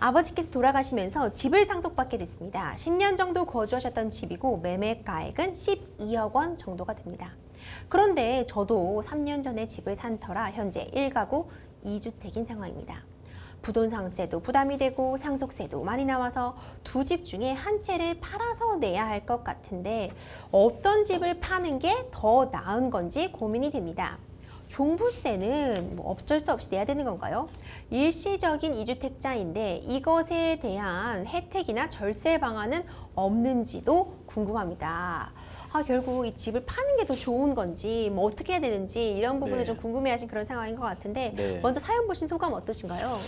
아버지께서 돌아가시면서 집을 상속받게 됐습니다. 10년 정도 거주하셨던 집이고 매매가액은 12억 원 정도가 됩니다. 그런데 저도 3년 전에 집을 산 터라 현재 1가구 2주택인 상황입니다. 부동산세도 부담이 되고 상속세도 많이 나와서 두 집 중에 한 채를 팔아서 내야 할 것 같은데 어떤 집을 파는 게 더 나은 건지 고민이 됩니다. 종부세는 뭐 어쩔 수 없이 내야 되는 건가요? 일시적인 이주택자인데 이것에 대한 혜택이나 절세 방안은 없는지도 궁금합니다. 아, 결국 이 집을 파는 게 더 좋은 건지 뭐 어떻게 해야 되는지 이런 부분을 네. 좀 궁금해하신 그런 상황인 것 같은데 네. 먼저 사연 보신 소감 어떠신가요?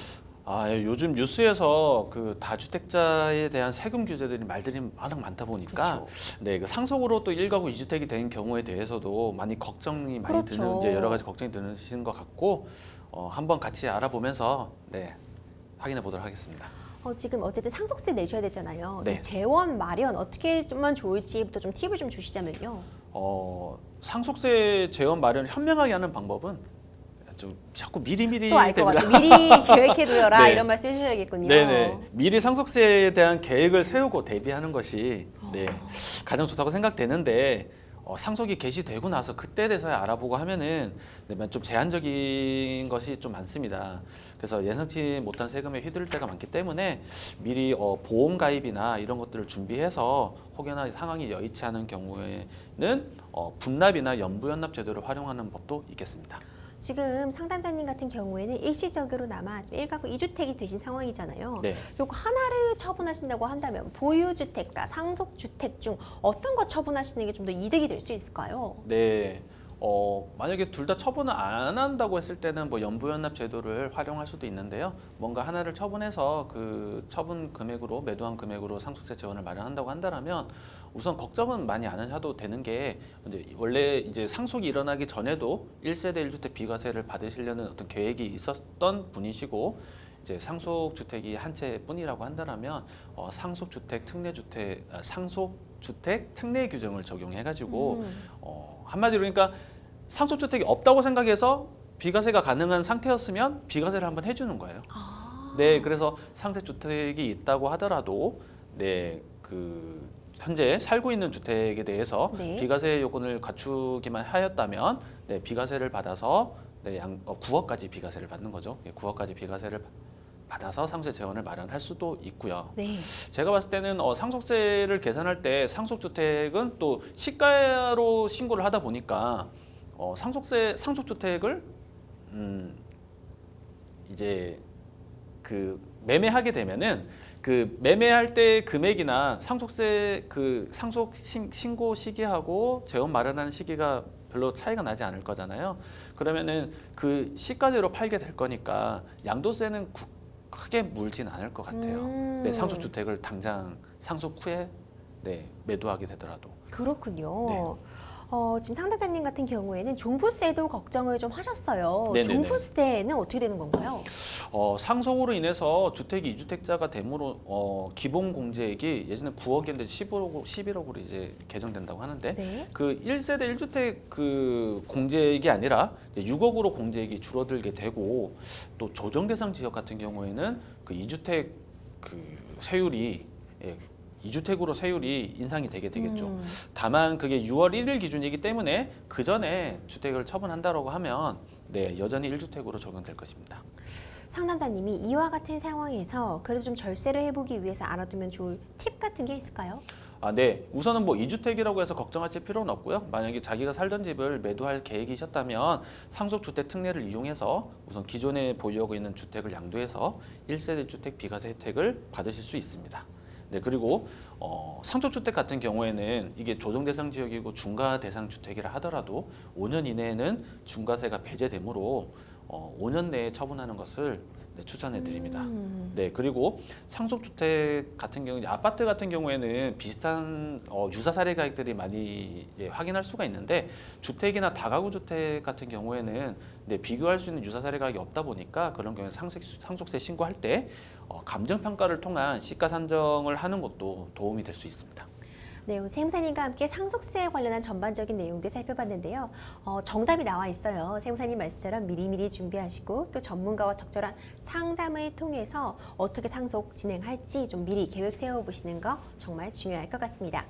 아, 예, 요즘 뉴스에서 그 다주택자에 대한 세금 규제들이 말들이 워낙 많다 보니까 네, 그 상속으로 또 1가구 2주택이 된 경우에 대해서도 많이 걱정이 많이 그렇죠. 드는 이제 여러 가지 걱정이 드시는 것 같고 어, 한번 같이 알아보면서 네, 확인해 보도록 하겠습니다. 어, 지금 어쨌든 상속세 내셔야 되잖아요. 네. 이 재원 마련 어떻게 하면 좋을지부터 좀 팁을 좀 주시자면요. 어, 상속세 재원 마련을 현명하게 하는 방법은 좀 자꾸 미리미리 또 알것 대비를 같아요. 미리 계획해 두어라 네. 이런 말씀 해주셔야겠군요. 네네. 미리 상속세에 대한 계획을 세우고 대비하는 것이 네, 가장 좋다고 생각되는데 어, 상속이 개시되고 나서 그때 돼서야 알아보고 하면은 네, 좀 제한적인 것이 좀 많습니다. 그래서 예상치 못한 세금에 휘둘릴 때가 많기 때문에 미리 어, 보험 가입이나 이런 것들을 준비해서 혹여나 상황이 여의치 않은 경우에는 어, 분납이나 연부연납 제도를 활용하는 법도 있겠습니다. 지금 상담자님 같은 경우에는 일시적으로나마 지금 1가구 2주택이 되신 상황이잖아요. 네. 요거 하나를 처분하신다고 한다면 보유주택과 상속주택 중 어떤 거 처분하시는 게 좀 더 이득이 될 수 있을까요? 네. 어, 만약에 둘 다 처분을 안 한다고 했을 때는 뭐 연부연납 제도를 활용할 수도 있는데요. 뭔가 하나를 처분해서 그 처분 금액으로 매도한 금액으로 상속세 재원을 마련한다고 한다면 우선 걱정은 많이 안 하셔도 되는 게 이제 원래 이제 상속이 일어나기 전에도 1세대 1주택 비과세를 받으시려는 어떤 계획이 있었던 분이시고 이제 상속 주택이 한 채뿐이라고 한다면 어, 상속 주택 특례 주택 아, 상속 주택 특례 규정을 적용해 가지고 음. 어, 한마디로 그러니까 상속주택이 없다고 생각해서 비과세가 가능한 상태였으면 비과세를 한번 해주는 거예요. 아. 네, 그래서 상세주택이 있다고 하더라도 네, 그 현재 살고 있는 주택에 대해서 네. 비과세 요건을 갖추기만 하였다면 네, 비과세를 받아서 네, 양, 어, 9억까지 비과세를 받는 거죠. 예, 9억까지 비과세를 받아서 상세 재원을 마련할 수도 있고요. 네. 제가 봤을 때는 어, 상속세를 계산할 때 상속주택은 또 시가로 신고를 하다 보니까 어, 상속세 상속주택을 음, 이제 그 매매하게 되면은 그 매매할 때 금액이나 상속세 그 상속 신- 신고 시기하고 재원 마련하는 시기가 별로 차이가 나지 않을 거잖아요. 그러면은 그 시가대로 팔게 될 거니까 양도세는 구- 크게 물진 않을 것 같아요. 음. 네, 상속 주택을 당장 상속 후에 네, 매도하게 되더라도. 그렇군요. 네. 어, 지금 상담자님 같은 경우에는 종부세도 걱정을 좀 하셨어요. 네네네. 종부세는 어떻게 되는 건가요? 어, 상속으로 인해서 주택이 2주택자가 됨으로 어, 기본 공제액이 예전에 9억이었는데 11억, 11억으로 이제 개정된다고 하는데 네. 그 1세대 1주택 그 공제액이 아니라 이제 6억으로 공제액이 줄어들게 되고 또 조정 대상 지역 같은 경우에는 그 2주택 그 세율이 예, 2주택으로 세율이 인상이 되게 되겠죠. 음. 다만 그게 6월 1일 기준이기 때문에 그 전에 주택을 처분한다라고 하면 네, 여전히 1주택으로 적용될 것입니다. 상담자님이 이와 같은 상황에서 그래도 좀 절세를 해보기 위해서 알아두면 좋을 팁 같은 게 있을까요? 아, 네. 우선은 뭐 2주택이라고 해서 걱정하실 필요는 없고요. 만약에 자기가 살던 집을 매도할 계획이셨다면 상속주택 특례를 이용해서 우선 기존에 보유하고 있는 주택을 양도해서 1세대 주택 비과세 혜택을 받으실 수 있습니다. 네, 그리고 어, 상속주택 같은 경우에는 이게 조정 대상 지역이고 중과 대상 주택이라 하더라도 5년 이내에는 중과세가 배제되므로 어, 5년 내에 처분하는 것을 네, 추천해 드립니다. 음. 네 그리고 상속주택 같은 경우 아파트 같은 경우에는 비슷한 어, 유사 사례 가액들이 많이 예, 확인할 수가 있는데 주택이나 다가구 주택 같은 경우에는 네, 비교할 수 있는 유사 사례 가액이 없다 보니까 그런 경우에 상속, 상속세 신고할 때 어, 감정 평가를 통한 시가 산정을 하는 것도 도움이 될 수 있습니다. 네, 세무사님과 함께 상속세에 관련한 전반적인 내용들 살펴봤는데요. 어, 정답이 나와 있어요. 세무사님 말씀처럼 미리미리 준비하시고 또 전문가와 적절한 상담을 통해서 어떻게 상속 진행할지 좀 미리 계획 세워보시는 거 정말 중요할 것 같습니다.